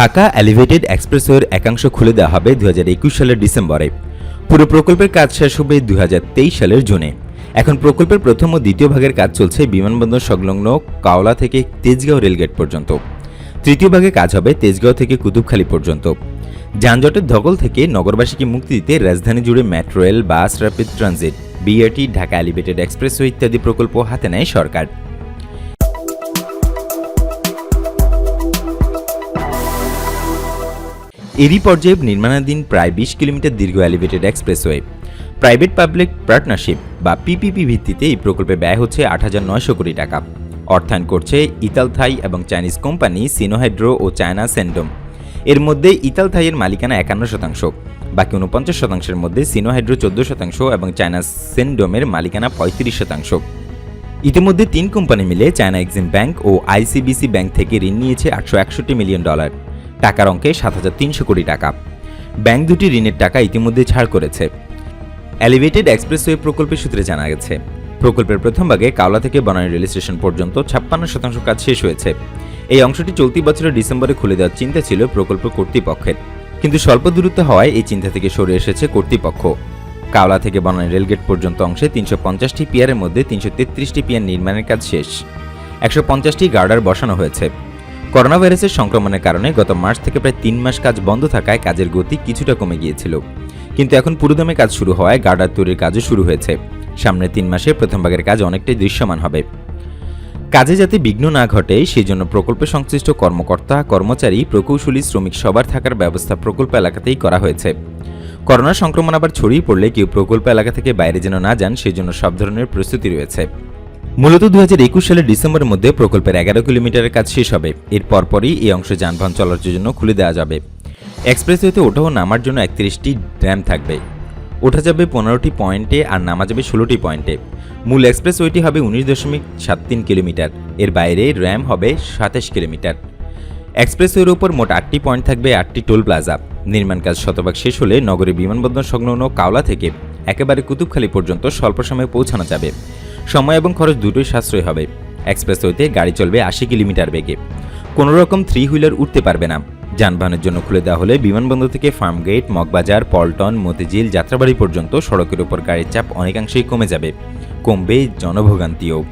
Dhaka elevated এক্সপ্রেসওয়ের একাংশ খুলে দেওয়া হবে দুই হাজার একুশ সালের ডিসেম্বরে। পুরো প্রকল্পের কাজ শেষ হবে দুই হাজার তেইশ সালের জুনে। এখন প্রকল্পের প্রথম ও দ্বিতীয় ভাগের কাজ চলছে বিমানবন্দর সংলগ্ন কাওলা থেকে তেজগাঁও রেলগেট পর্যন্ত। তৃতীয় ভাগে কাজ হবে তেজগাঁও থেকে কুতুবখালী পর্যন্ত। যানজটের ধকল থেকে নগরবাসীকে মুক্তি দিতে রাজধানী জুড়ে metro rail, bus rapid transit BRT Dhaka elevated expressway ইত্যাদি প্রকল্প হাতে নেয় সরকার। এরই পর্যায়ে নির্মাণাধীন প্রায় বিশ কিলোমিটার দীর্ঘ elevated expressway private public partnership বা পিপিপি ভিত্তিতে এই প্রকল্পে ব্যয় হচ্ছে আট হাজার নয়শো কোটি টাকা। অর্থায়ন করছে ইতাল থাই এবং চাইনিজ কোম্পানি সিনোহাইড্রো ও চায়না সেন্ডোম। এর মধ্যে ইতাল থাইয়ের মালিকানা একান্ন শতাংশ, বাকি উনপঞ্চাশ শতাংশের মধ্যে সিনোহাইড্রো চোদ্দ শতাংশ এবং চায়না সেন্ডোমের মালিকানা পঁয়ত্রিশ শতাংশ। ইতিমধ্যে তিন কোম্পানি মিলে চায়না এক্সিম ব্যাংক ও আইসিবিসি ব্যাংক থেকে ঋণ নিয়েছে আটশো একষট্টি মিলিয়ন ডলার। টাকার অঙ্কে সাত হাজার তিনশো কোটি টাকা। ব্যাংক দুটি ঋণের টাকা ইতিমধ্যে ছাড় করেছে। এলিভেটেড এক্সপ্রেসওয়ে প্রকল্পের সূত্রে জানা গেছে, প্রকল্পের প্রথম ভাগে কাওলা থেকে বনানী রেল স্টেশন পর্যন্ত ছাপ্পান্ন শতাংশ কাজ শেষ হয়েছে। এই অংশটি চলতি বছরের ডিসেম্বরে খুলে দেওয়ার চিন্তা ছিল প্রকল্প কর্তৃপক্ষের। কিন্তু স্বল্প দূরত্ব হওয়ায় এই চিন্তা থেকে সরে এসেছে কর্তৃপক্ষ। কাওলা থেকে বনানী রেলগেট পর্যন্ত অংশে তিনশো পঞ্চাশটি পিয়ারের মধ্যে তিনশো তেত্রিশটি পিয়ার নির্মাণের কাজ শেষ। একশো পঞ্চাশটি গার্ডার বসানো হয়েছে। করোনা ভাইরাসের সংক্রমণের কারণে গত মার্চ থেকে প্রায় তিন মাস কাজ বন্ধ থাকায় কাজের গতি কিছুটা কমে গিয়েছিল। কিন্তু এখন পুরোদমে কাজ শুরু হওয়ায় গার্ডার তৈরির কাজও শুরু হয়েছে। সামনের তিন মাসে প্রথম ভাগের কাজ অনেকটাই দৃশ্যমান হবে। কাজে যাতে বিঘ্ন না ঘটে সেই জন্য প্রকল্পে সংশ্লিষ্ট কর্মকর্তা, কর্মচারী, প্রকৌশলী, শ্রমিক সবার থাকার ব্যবস্থা প্রকল্প এলাকাতেই করা হয়েছে। করোনা সংক্রমণ আবার ছড়িয়ে পড়লে কেউ প্রকল্প এলাকা থেকে বাইরে যেন না যান সেই জন্য সব ধরনের প্রস্তুতি রয়েছে। মূলত দু হাজার একুশ সালের ডিসেম্বরের মধ্যে প্রকল্পের এগারো কিলোমিটারের কাজ শেষ হবে। এর পরপরই এই অংশে যানবাহন চলাচলের জন্য খুলে দেওয়া যাবে। এক্সপ্রেসওয়েতে ওঠা ও নামার জন্য একত্রিশটি র্যাম থাকবে। ওঠা যাবে পনেরোটি পয়েন্টে আর নামা যাবে ষোলোটি পয়েন্টে। মূল এক্সপ্রেসওয়েটি হবে উনিশ দশমিক সাত তিন কিলোমিটার। এর বাইরে র্যাম হবে সাতাশ কিলোমিটার। এক্সপ্রেসওয়ের উপর মোট আটটি পয়েন্ট থাকবে আটটি টোল প্লাজা। নির্মাণ কাজ শতভাগ শেষ হলে নগরীর বিমানবন্দর সংলগ্ন কাওলা থেকে একেবারে কুতুবখালী পর্যন্ত স্বল্প সময়ে পৌঁছানো যাবে। সময় এবং খরচ দুটোই সাশ্রয় হবে। এক্সপ্রেসওয়েতে গাড়ি চলবে আশি কিলোমিটার বেগে। কোনো রকম থ্রি হুইলার উঠতে পারবে না। যানবাহনের জন্য খুলে দেওয়া হলে বিমানবন্দর থেকে ফার্মগেট, মগবাজার, পল্টন, মতিঝিল, যাত্রাবাড়ি পর্যন্ত সড়কের উপর গাড়ির চাপ অনেকাংশেই কমে যাবে। কমবে জনভোগান্তিও।